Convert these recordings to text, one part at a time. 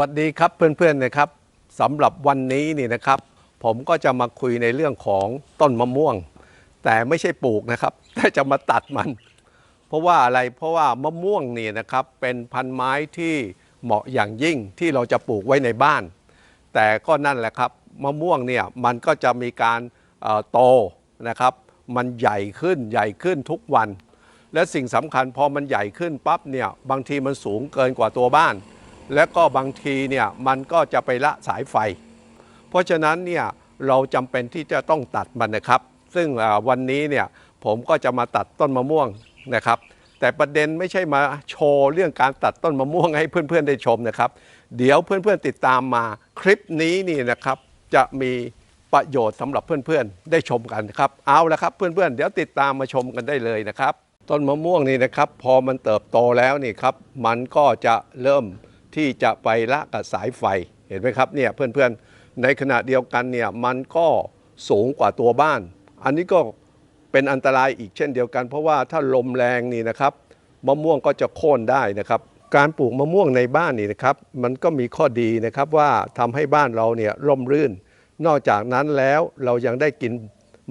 วัสดีครับเพื่อนๆนะครับสำหรับวันนี้นี่นะครับ ผมก็จะมาคุยในเรื่องของต้นมะม่วง แต่ไม่ใช่ปลูกนะครับ แต่จะมาตัดมัน เพราะว่าอะไรเพราะว่ามะม่วงนี่นะครับเป็นพันไม้ที่เหมาะอย่างยิ่งที่เราจะปลูกไว้ในบ้าน แต่ก็นั่นแหละครับมะม่วงเนี่ยมันก็จะมีการโตนะครับ มันใหญ่ขึ้นใหญ่ขึ้นทุกวัน และสิ่งสำคัญพอมันใหญ่ขึ้นปั๊บเนี่ยบางทีมันสูงเกินกว่าตัวบ้าน และก็บางทีเนี่ยมันก็จะไปละสายไฟ เพราะฉะนั้นเนี่ยเราจำเป็นที่จะต้องตัดมันนะครับ ซึ่งวันนี้เนี่ยผมก็จะมาตัดต้นมะม่วงนะครับ แต่ประเด็นไม่ใช่มาโชว์เรื่องการตัดต้นมะม่วงให้เพื่อนๆได้ชมนะครับ เดี๋ยวเพื่อนๆติดตามมาคลิปนี้นี่นะครับ จะมีประโยชน์สำหรับเพื่อนๆได้ชมกันครับ เอาละครับเพื่อนๆเดี๋ยวติดตามมาชมกันได้เลยนะครับ ต้นมะม่วงนี่นะครับ พอมันเติบโตแล้วนี่ครับ มันก็จะเริ่ม ที่จะไปละกับสายไฟเห็นไหมครับเนี่ยเพื่อนๆในขณะเดียวกันเนี่ยมันก็สูงกว่าตัวบ้าน อันนี้ก็เป็นอันตรายอีกเช่นเดียวกัน เพราะว่าถ้าลมแรงนี่นะครับมะม่วงก็จะโค่นได้นะครับ การปลูกมะม่วงในบ้านนี่นะครับ มันก็มีข้อดีนะครับว่าทำให้บ้านเราเนี่ยร่มรื่น นอกจากนั้นแล้วเรายังได้กิน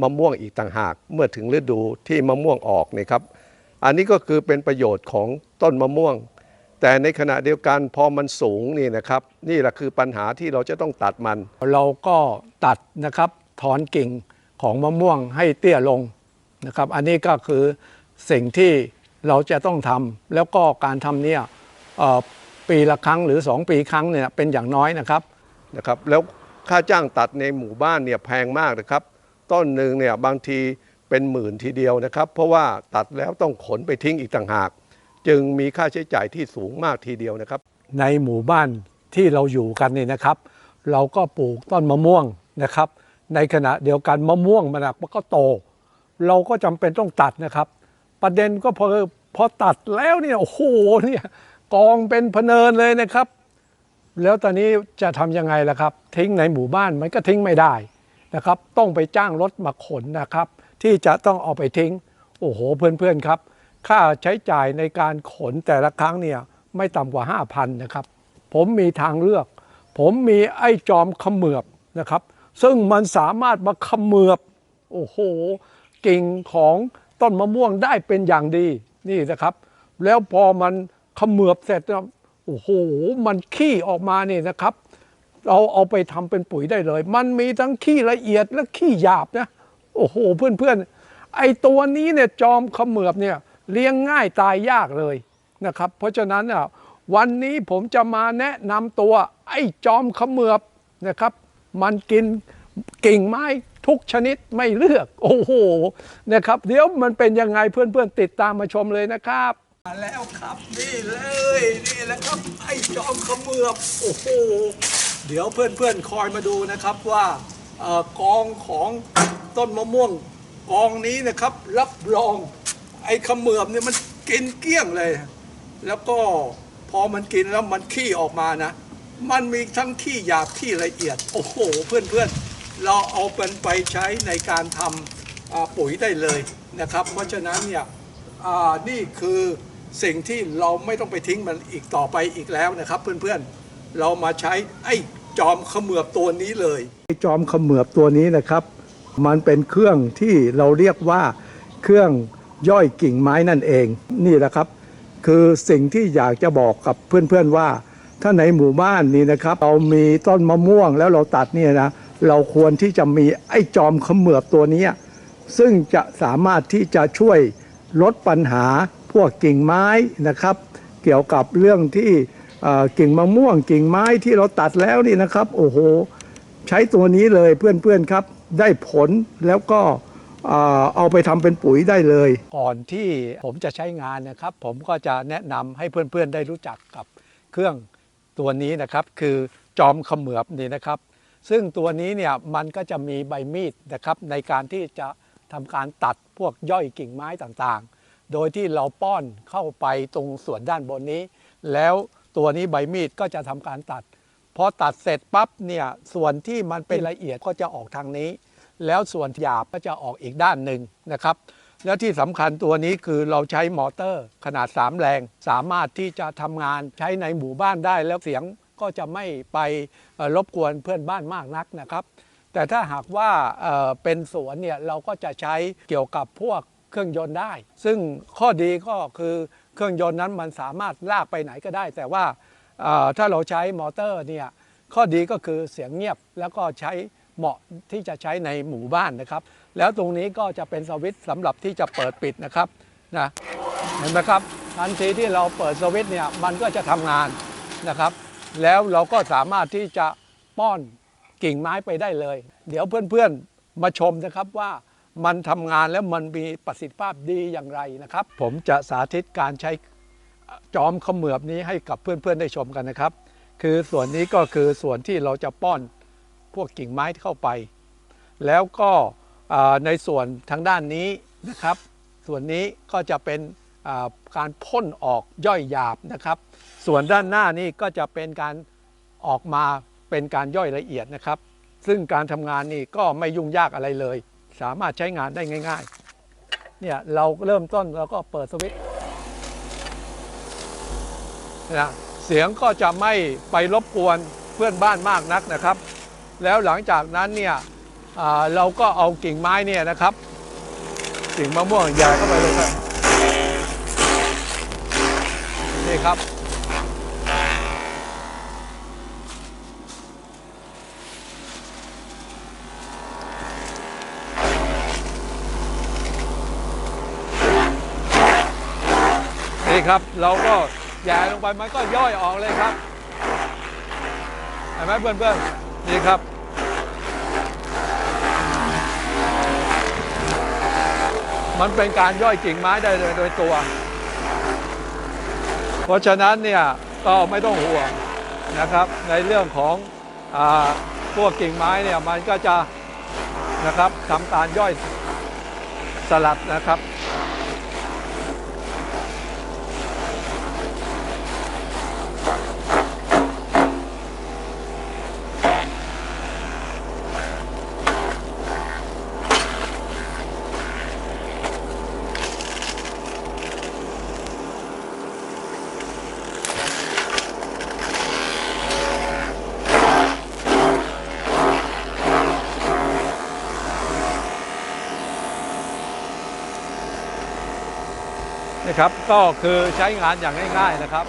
มะม่วงอีกต่างหาก เมื่อถึงฤดูที่มะม่วงออกนี่ครับ อันนี้ก็คือเป็นประโยชน์ของต้นมะม่วง แต่ในขณะเดียวกันพอมันสูงนี่นะครับ นี่แหละคือปัญหาที่เราจะต้องตัดมัน เราก็ตัดนะครับถอนกิ่งของมะม่วงให้เตี้ยลงนะครับ อันนี้ก็คือสิ่งที่เราจะต้องทำแล้วก็การทำเนี่ยเอ่อปีละครั้งหรือ 2 ปีครั้งเนี่ยเป็นอย่างน้อยนะครับนะครับ แล้วค่าจ้างตัดในหมู่บ้านเนี่ยแพงมากนะครับ ต้นหนึ่งเนี่ยบางทีเป็นหมื่นทีเดียวนะครับ เพราะว่าตัดแล้วต้องขนไปทิ้งอีกต่างหาก จึงมีค่าใช้จ่ายที่สูงมากทีเดียวนะครับ ในหมู่บ้านที่เราอยู่กันนี่นะครับ เราก็ปลูกต้นมะม่วงนะครับ ในขณะเดียวกันมะม่วงมันมันก็โต เราก็จำเป็นต้องตัดนะครับ ประเด็นก็พอพอตัดแล้วเนี่ยโอ้โหเนี่ยกองเป็นพเนินเลยนะครับ แล้วตอนนี้จะทำยังไงล่ะครับ ทิ้งในหมู่บ้านมันก็ทิ้งไม่ได้นะครับ ต้องไปจ้างรถมาขนนะครับ ที่จะต้องเอาไปทิ้ง โอ้โหเพื่อนๆครับ ค่าใช้จ่ายในการขนแต่ละครั้งเนี่ยไม่ต่ำกว่า 5,000นะครับ ผมมีทางเลือก ผมมีไอ้จอมขมือบนะครับ ซึ่งมันสามารถมาขมือบ โอ้โห กิ่งของต้นมะม่วงได้เป็นอย่างดีนี่นะครับ แล้วพอมันขมือบเสร็จนะโอ้โห มันขี้ออกมานี่นะครับ เราเอาไปทำเป็นปุ๋ยได้เลย มันมีทั้งขี้ละเอียดและขี้หยาบนะ โอ้โห เพื่อนๆ ไอตัวนี้เนี่ยจอมขมือบเนี่ย เลี้ยงง่ายตายยากเลยนะครับ เพราะฉะนั้นวันนี้ผมจะมาแนะนำตัวไอ้จอมขมือบนะครับ มันกินกิ่งไม้ทุกชนิดไม่เลือก โอ้โหนะครับ เดี๋ยวมันเป็นยังไงเพื่อนๆติดตามมาชมเลยนะครับมาแล้วครับนี่เลยนี่แหละครับไอ้จอมขมือบโอ้โหเดี๋ยวเพื่อนๆคอยมาดูนะครับว่าออกองของต้นมะม่วงกองนี้นะครับ รับรอง ไอ้ขมือบเนี่ยมันกินเกลี้ยงเลย แล้วก็พอมันกินแล้วมันขี้ออกมานะ มันมีทั้งขี้หยาบขี้ละเอียด โอ้โห เพื่อนๆ เราเอาเป็นไปใช้ในการทำปุ๋ยได้เลยนะครับ เพราะฉะนั้นเนี่ยนี่คือสิ่งที่เราไม่ต้องไปทิ้งมันอีกต่อไปอีกแล้วนะครับ เพื่อนๆ เรามาใช้ไอ้จอมขมือบตัวนี้เลยไอ้จอมขมือบตัวนี้นะครับ มันเป็นเครื่องที่เราเรียกว่าเครื่อง ย่อยกิ่งไม้นั่นเองนี่แหละครับ คือสิ่งที่อยากจะบอกกับเพื่อนๆว่า ถ้าในหมู่บ้านนี้นะครับ เรามีต้นมะม่วงแล้วเราตัดเนี่ยนะเราควรที่จะมีไอ้จอมขมือบตัวนี้ ซึ่งจะสามารถที่จะช่วยลดปัญหาพวกกิ่งไม้นะครับ เกี่ยวกับเรื่องที่กิ่งมะม่วงกิ่งไม้ที่เราตัดแล้วนี่นะครับ โอ้โห ใช้ตัวนี้เลยเพื่อนๆครับ ได้ผลแล้วก็ เอาไปทำเป็นปุ๋ยได้เลย ก่อนที่ผมจะใช้งานนะครับ ผมก็จะแนะนำให้เพื่อนๆได้รู้จักกับเครื่องตัวนี้นะครับ คือจอมเขมือบนี่นะครับ ซึ่งตัวนี้เนี่ยมันก็จะมีใบมีดนะครับ ในการที่จะทำการตัดพวกย่อยกิ่งไม้ต่างๆ โดยที่เราป้อนเข้าไปตรงส่วนด้านบนนี้ แล้วตัวนี้ใบมีดก็จะทำการตัดพอตัดเสร็จปั๊บเนี่ยส่วนที่มันเป็นละเอียดก็จะออกทางนี้ แล้วส่วนหยาบก็จะออกอีกด้านหนึ่งนะครับ แล้วที่สำคัญตัวนี้คือเราใช้มอเตอร์ขนาด 3 แรง สามารถที่จะทำงานใช้ในหมู่บ้านได้แล้วเสียงก็จะไม่ไปรบกวนเพื่อนบ้านมากนักนะครับ แต่ถ้าหากว่าเป็นสวนเนี่ยเราก็จะใช้เกี่ยวกับพวกเครื่องยนต์ได้ ซึ่งข้อดีก็คือเครื่องยนต์นั้นมันสามารถลากไปไหนก็ได้ แต่ว่าถ้าเราใช้มอเตอร์เนี่ยข้อดีก็คือเสียงเงียบแล้วก็ใช้ เหมาะที่จะใช้ในหมู่บ้านนะครับ แล้วตรงนี้ก็จะเป็นสวิตช์สำหรับที่จะเปิดปิดนะครับนะเห็นไหมครับทันทีที่เราเปิดสวิตช์เนี่ยมันก็จะทำงานนะครับ แล้วเราก็สามารถที่จะป้อนกิ่งไม้ไปได้เลย เดี๋ยวเพื่อนๆมาชมนะครับว่ามันทำงานแล้วมันมีประสิทธิภาพดีอย่างไรนะครับ ผมจะสาธิตการใช้จอมขมือบนี้ให้กับเพื่อนๆได้ชมกันนะครับ คือส่วนนี้ก็คือส่วนที่เราจะป้อน พวกกิ่งไม้เข้าไป แล้วก็ในส่วนทางด้านนี้นะครับ ส่วนนี้ก็จะเป็นการพ่นออกย่อยหยาบนะครับ ส่วนด้านหน้านี่ก็จะเป็นการออกมาเป็นการย่อยละเอียดนะครับ ซึ่งการทำงานนี่ก็ไม่ยุ่งยากอะไรเลย สามารถใช้งานได้ง่าย ๆ เนี่ยเราเริ่มต้นเราก็เปิดสวิตช์นะเสียงก็จะไม่ไปรบกวนเพื่อนบ้านมากนักนะครับ แล้วหลังจากนั้นเนี่ยเราก็เอากิ่งไม้เนี่ยนะครับกิ่งมะม่วงใหญ่เข้าไปเลยครับนี่ครับ นี่ครับเราก็แย่ลงไปมันก็ย่อยออกเลยครับเห็นไหมเพื่อนๆ นี่ครับ มันเป็นการย่อยกิ่งไม้ได้เลยโดยตัว เพราะฉะนั้นเนี่ยก็ไม่ต้องห่วงนะครับ ในเรื่องของอพวกกิ่งไม้เนี่ยมันก็จะนะครับทำการย่อยสลัดนะครับ นะครับ ก็คือใช้งานอย่างง่าย ๆนะครับ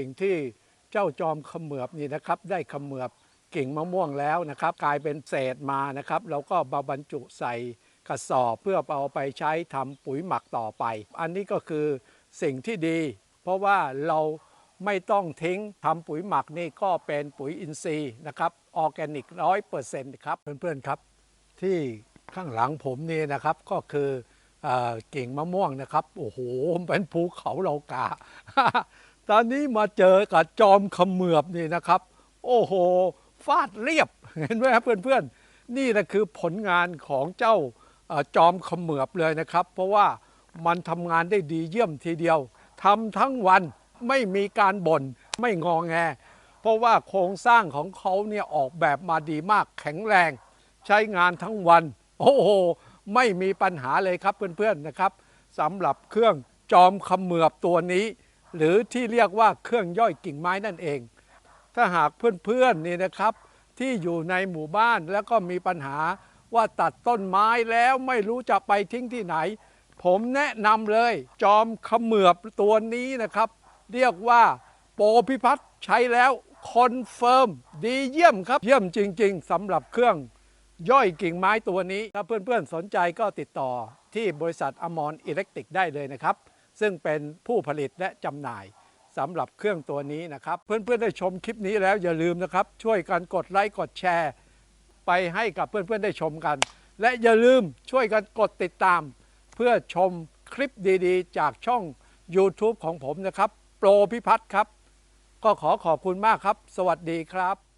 สิ่งที่เจ้าจอมเขมือบนี่นะครับ ได้เขมือบกิ่งมะม่วงแล้วนะครับ กลายเป็นเศษมานะครับเราก็มาบรรจุใส่กระสอบเพื่อเอาไปใช้ทำปุ๋ยหมักต่อไป อันนี้ก็คือสิ่งที่ดี เพราะว่าเราไม่ต้องทิ้งทำปุ๋ยหมักนี่ก็เป็นปุ๋ยอินทรีย์นะครับออร์แกนิกร้อยเปอร์เซ็นต์ครับเพื่อนๆครับ ที่ข้างหลังผมนี่นะครับก็คือเอกิ่งมะม่วงนะครับ โอ้โหเป็นภูเขาเหลากา ตอนนี้มาเจอกับจอมเขมือบนี่นะครับ โอ้โห ฟาดเรียบ เห็นไหมครับเพื่อนๆ นี่แหละคือผลงานของเจ้าจอมเขมือบเลยนะครับ เพราะว่ามันทำงานได้ดีเยี่ยมทีเดียวทำทั้งวันไม่มีการบน่นไม่งอแง เพราะว่าโครงสร้างของเขาเนี่ยออกแบบมาดีมากแข็งแรง ใช้งานทั้งวัน โอ้โห ไม่มีปัญหาเลยครับเพื่อนๆนะครับสำหรับเครื่องจอมเขมือบตัวนี้ หรือที่เรียกว่าเครื่องย่อยกิ่งไม้นั่นเอง ถ้าหากเพื่อนๆนี่นะครับ ที่อยู่ในหมู่บ้านแล้วก็มีปัญหาว่าตัดต้นไม้แล้วไม่รู้จะไปทิ้งที่ไหน ผมแนะนำเลย จอมขมือบตัวนี้นะครับ เรียกว่าโปพิพัฒน์ใช้แล้วคอนเฟิร์มดีเยี่ยมครับ เยี่ยมจริง ๆสำหรับเครื่องย่อยกิ่งไม้ตัวนี้ ถ้าเพื่อนๆสนใจก็ติดต่อที่บริษัทอมรอิเล็กทริกได้เลยนะครับ ซึ่งเป็นผู้ผลิตและจำหน่ายสำหรับเครื่องตัวนี้นะครับ เพื่อนๆได้ชมคลิปนี้แล้วอย่าลืมนะครับ ช่วยกันกดไลค์กดแชร์ ไปให้กับเพื่อนๆได้ชมกัน และอย่าลืมช่วยกันกดติดตาม เพื่อชมคลิปดีๆ จากช่อง YouTube ของผมนะครับ โปรพิพัฒน์ครับ ก็ขอขอบคุณมากครับ สวัสดีครับ